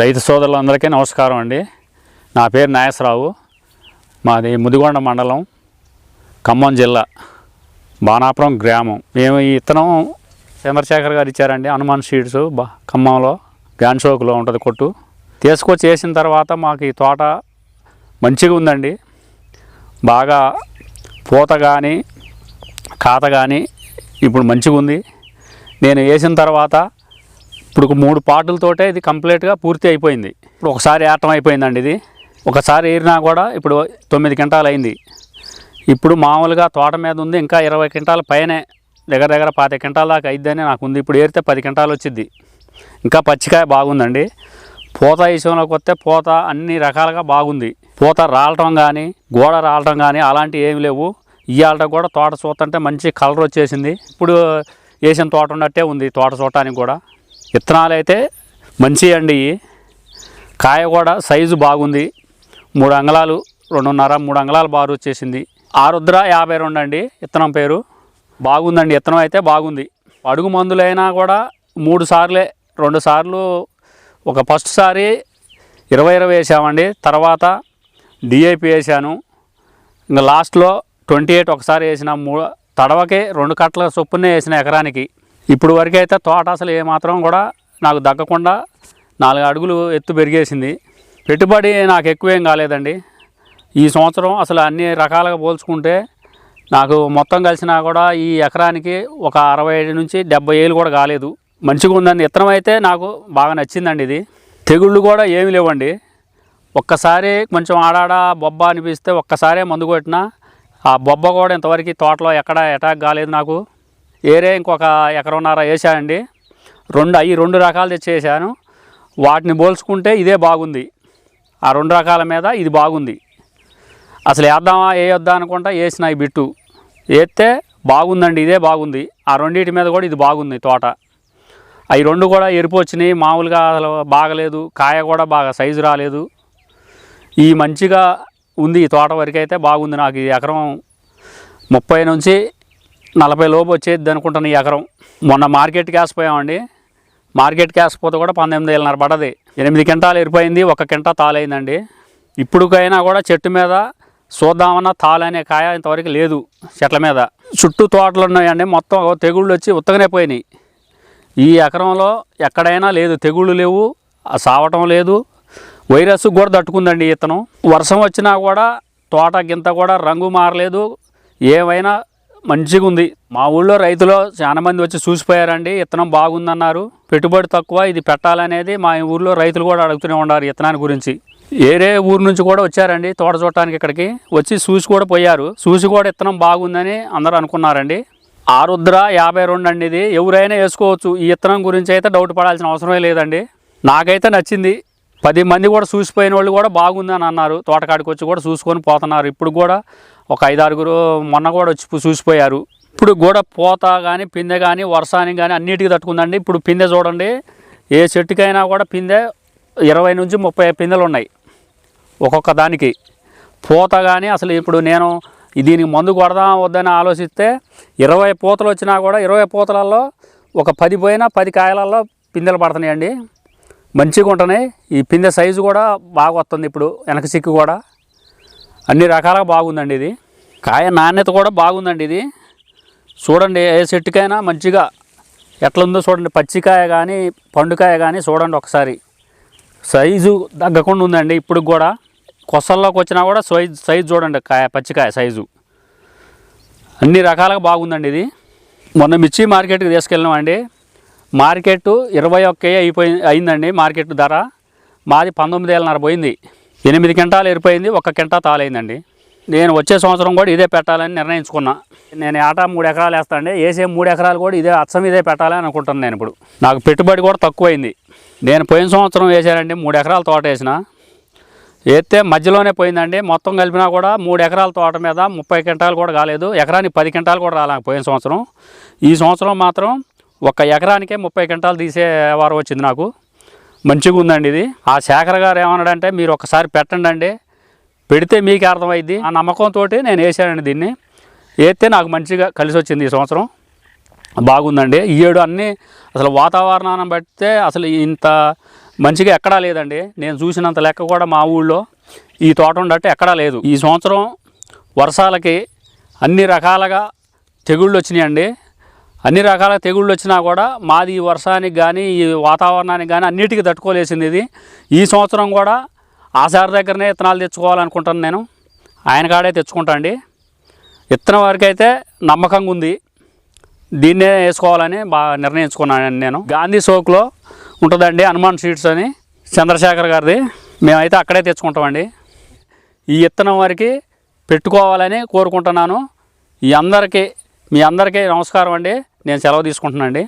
రైతు సోదరులందరికీ నమస్కారం అండి. నా పేరు నాగేశ్వరరావు. మాది ముదిగొండ మండలం ఖమ్మం జిల్లా బాణాపురం గ్రామం. మేము ఈ ఇత్తనం చంద్రశేఖర్ గారు ఇచ్చారండి హనుమాన్ సీడ్స్ బా ఖమ్మంలో గ్రాండ్ ఉంటుంది కొట్టు. తీసుకొచ్చి వేసిన తర్వాత మాకు ఈ తోట మంచిగా ఉందండి. బాగా పూత కానీ కాత కానీ ఇప్పుడు మంచిగా ఉంది నేను వేసిన తర్వాత ఇప్పుడు మూడు పాటలతోటే ఇది కంప్లీట్గా పూర్తి అయిపోయింది. ఇప్పుడు ఒకసారి ఏటం అయిపోయిందండి ఇది. ఒకసారి ఏరినా కూడా ఇప్పుడు తొమ్మిది క్వింటాలు అయింది. ఇప్పుడు మామూలుగా తోట మీద ఉంది ఇంకా ఇరవై క్వింటాల పైనే దగ్గర దగ్గర పాతి క్వింటాల దాకా అయిద్దని నాకు ఉంది. ఇప్పుడు ఏరితే పది క్వింటాలు వచ్చింది ఇంకా పచ్చికాయ బాగుందండి. పూత విషయంలోకి వస్తే పూత అన్ని రకాలుగా బాగుంది. పూత రాలటం కానీ గోడ రాలటం కానీ అలాంటివి ఏమి లేవు. ఇవాళ కూడా తోట చూస్తుంటే మంచి కలర్ వచ్చేసింది. ఇప్పుడు వేసిన తోట ఉన్నట్టే ఉంది తోట చూడటానికి కూడా. విత్తనాలు అయితే మంచి అండి. కాయ కూడా సైజు బాగుంది. మూడు అంగళాలు రెండున్నర మూడు అంగళాలు బారు వచ్చేసింది. ఆరుద్ర యాభై రెండు అండి విత్తనం పేరు. బాగుందండి విత్తనం అయితే బాగుంది. అడుగు మందులైనా కూడా మూడు సార్లే రెండు సార్లు ఒక ఫస్ట్ సారి ఇరవై ఇరవై వేసామండి. తర్వాత డిఐపి వేసాను. ఇంకా లాస్ట్లో ట్వంటీ ఎయిట్ ఒకసారి వేసిన. మూ తడవకి రెండు కట్టల చొప్పునే వేసిన ఎకరానికి. ఇప్పుడు వరకు అయితే తోట అసలు ఏమాత్రం కూడా నాకు దగ్గకుండా నాలుగు అడుగులు ఎత్తు పెరిగేసింది. పెట్టుబడి నాకు ఎక్కువేం కాలేదండి. ఈ సంవత్సరం అసలు అన్ని రకాలుగా పోల్చుకుంటే నాకు మొత్తం కలిసినా కూడా ఈ ఎకరానికి ఒక అరవై ఏడు నుంచి డెబ్బై ఏళ్ళు కూడా కాలేదు. మంచిగా ఉందండి. విత్తనం అయితే నాకు బాగా నచ్చిందండి ఇది. తెగుళ్ళు కూడా ఏమీ లేవండి. ఒక్కసారి కొంచెం ఆడాడ బొబ్బ అనిపిస్తే ఒక్కసారే మందు కొట్టినా ఆ బొబ్బ కూడా ఇంతవరకు తోటలో ఎక్కడ అటాక్ కాలేదు నాకు. ఏరే ఇంకొక ఎకరన్నర వేసానండి. రెండు అవి రెండు రకాలు తెచ్చేసాను. వాటిని పోల్చుకుంటే ఇదే బాగుంది. ఆ రెండు రకాల మీద ఇది బాగుంది. అసలు వేద్దామా వేయొద్దా అనుకుంటా వేసిన ఈ బిట్టు. వేస్తే బాగుందండి ఇదే బాగుంది. ఆ రెండింటి మీద కూడా ఇది బాగుంది తోట. అవి రెండు కూడా ఎరుపు వచ్చినాయి. మామూలుగా అసలు బాగలేదు. కాయ కూడా బాగా సైజు రాలేదు. ఈ మంచిగా ఉంది ఈ తోట వరకు అయితే బాగుంది నాకు. ఈ ఎకరం ముప్పై నుంచి నలభై లోపు వచ్చేది అనుకుంటాను ఈ ఎకరం. మొన్న మార్కెట్ క్యాస్ పోయామండి మార్కెట్ క్యాస్ పోతే కూడా పంతొమ్మిది వేలన్నర పడది ఎనిమిది కింటాలు ఎరిపోయింది ఒక కింటా తాలైందండి. ఇప్పుడుకైనా కూడా చెట్టు మీద చూద్దామన్న తాలనే కాయ ఇంతవరకు లేదు చెట్ల మీద. చుట్టూ తోటలు ఉన్నాయండి మొత్తం తెగుళ్ళు వచ్చి ఉత్తగనే పోయినాయి. ఈ ఎకరంలో ఎక్కడైనా లేదు తెగుళ్ళు లేవు సావటం లేదు. వైరస్ కూడా తట్టుకుందండి ఇతను. వర్షం వచ్చినా కూడా తోట గింత కూడా రంగు మారలేదు. ఏమైనా మంచిగా ఉంది మా ఊళ్ళో రైతులు చాలా మంది వచ్చి చూసిపోయారండి. ఇత్తనం బాగుందన్నారు. పెట్టుబడి తక్కువ ఇది పెట్టాలనేది మా ఊర్లో రైతులు కూడా అడుగుతూనే ఉన్నారు ఇత్తనాన్ని గురించి. ఏరే ఊరు నుంచి కూడా వచ్చారండి తోట చూడటానికి ఇక్కడికి. వచ్చి చూసి కూడా పోయారు. చూసి కూడా ఇత్తనం బాగుందని అందరూ అనుకున్నారండి. ఆరుద్ర యాభై రెండు అండి ఇది. ఎవరైనా వేసుకోవచ్చు. ఈ ఇత్తనం గురించి అయితే డౌట్ పడాల్సిన అవసరమే లేదండి. నాకైతే నచ్చింది. పది మంది కూడా చూసిపోయిన వాళ్ళు కూడా బాగుందని అన్నారు. తోటకాడికి వచ్చి కూడా చూసుకొని పోతున్నారు. ఇప్పుడు కూడా ఒక ఐదారుగురు మొన్న కూడా వచ్చి చూసిపోయారు. ఇప్పుడు కూడా పూత కానీ పిందె కానీ వర్షానికి కానీ అన్నిటికీ తట్టుకుందండి. ఇప్పుడు పిందె చూడండి ఏ చెట్టుకైనా కూడా పిందె ఇరవై నుంచి ముప్పై పిందెలు ఉన్నాయి ఒక్కొక్క దానికి. పూత కానీ అసలు ఇప్పుడు నేను దీనికి మందు కొడదాం వద్దని ఆలోచిస్తే ఇరవై పూతలు వచ్చినా కూడా ఇరవై పూతలలో ఒక పది పోయినా పది కాయలలో పిందెలు పడుతున్నాయండి. మంచిగా ఉంటున్నాయి ఈ పిందె సైజు కూడా బాగా వస్తుంది ఇప్పుడు వెనక చిక్కు కూడా. అన్ని రకాలుగా బాగుందండి ఇది. కాయ నాణ్యత కూడా బాగుందండి ఇది. చూడండి ఏ చెట్టుకైనా మంచిగా ఎట్లుందో చూడండి. పచ్చికాయ కానీ పండుకాయ కానీ చూడండి ఒకసారి. సైజు తగ్గకుండా ఉందండి ఇప్పుడు కూడా. కొసల్లోకి వచ్చినా కూడా సైజ్ సైజు చూడండి కాయ పచ్చికాయ సైజు. అన్ని రకాలుగా బాగుందండి ఇది. మొన్న మిర్చి మార్కెట్కి తీసుకెళ్ళామండి మార్కెట్ ఇరవై ఒక్క అయిపోయి అయిందండి మార్కెట్ ధర. మాది పంతొమ్మిది వేల పోయింది. ఎనిమిది కింటాలు ఎరిపోయింది ఒక కింటా తాలైందండి. నేను వచ్చే సంవత్సరం కూడా ఇదే పెట్టాలని నిర్ణయించుకున్నా. నేను ఆట మూడు ఎకరాలు వేస్తాండి వేసే మూడు ఎకరాలు కూడా ఇదే అచ్చం ఇదే పెట్టాలని అనుకుంటున్నాను నేను ఇప్పుడు. నాకు పెట్టుబడి కూడా తక్కువైంది. నేను పోయిన సంవత్సరం వేసానండి మూడు ఎకరాల తోట వేసిన. వేస్తే మధ్యలోనే పోయిందండి మొత్తం కలిపినా కూడా మూడు ఎకరాల తోట మీద ముప్పై క్వింటాలు కూడా కాలేదు ఎకరానికి పది క్వింటాలు కూడా రాలే పోయిన సంవత్సరం. ఈ సంవత్సరం మాత్రం ఒక ఎకరానికే ముప్పై క్వింటాలు తీసే వారం వచ్చింది నాకు. మంచిగా ఉందండి ఇది. ఆ శేఖర్ గారు ఏమన్నాడంటే మీరు ఒకసారి పెట్టండి అండి. పెడితే మీకు అర్థమైంది ఆ నమ్మకంతో నేను వేసానండి దీన్ని. వేస్తే నాకు మంచిగా కలిసి వచ్చింది ఈ సంవత్సరం. బాగుందండి. ఈ ఏడు అన్నీ అసలు వాతావరణాన్ని బట్టితే అసలు ఇంత మంచిగా ఎక్కడా లేదండి. నేను చూసినంత లెక్క కూడా మా ఊళ్ళో ఈ తోట ఉండట్టు ఎక్కడా లేదు. ఈ సంవత్సరం వర్షాలకి అన్ని రకాలుగా తెగుళ్ళు వచ్చినాయండి. అన్ని రకాల తెగుళ్ళు వచ్చినా కూడా మాది ఈ వర్షానికి కానీ ఈ వాతావరణానికి కానీ అన్నిటికీ తట్టుకోలేసింది ఇది. ఈ సంవత్సరం కూడా ఆ సార్ దగ్గరనే విత్తనాలు తెచ్చుకోవాలనుకుంటాను నేను. ఆయన కాడే తెచ్చుకుంటా అండి. విత్తనం వరకైతే నమ్మకంగా ఉంది. దీన్నే వేసుకోవాలని బాగా నిర్ణయించుకున్నాను నేను. గాంధీ సోక్లో ఉంటుందండి హనుమాన్ సీడ్స్ అని చంద్రశేఖర్ గారిది. మేమైతే అక్కడే తెచ్చుకుంటామండి. ఈ విత్తనం వరకు పెట్టుకోవాలని కోరుకుంటున్నాను. ఈ అందరికీ మీ అందరికీ నమస్కారం అండి. నేను సెలవు తీసుకుంటున్నాను అండి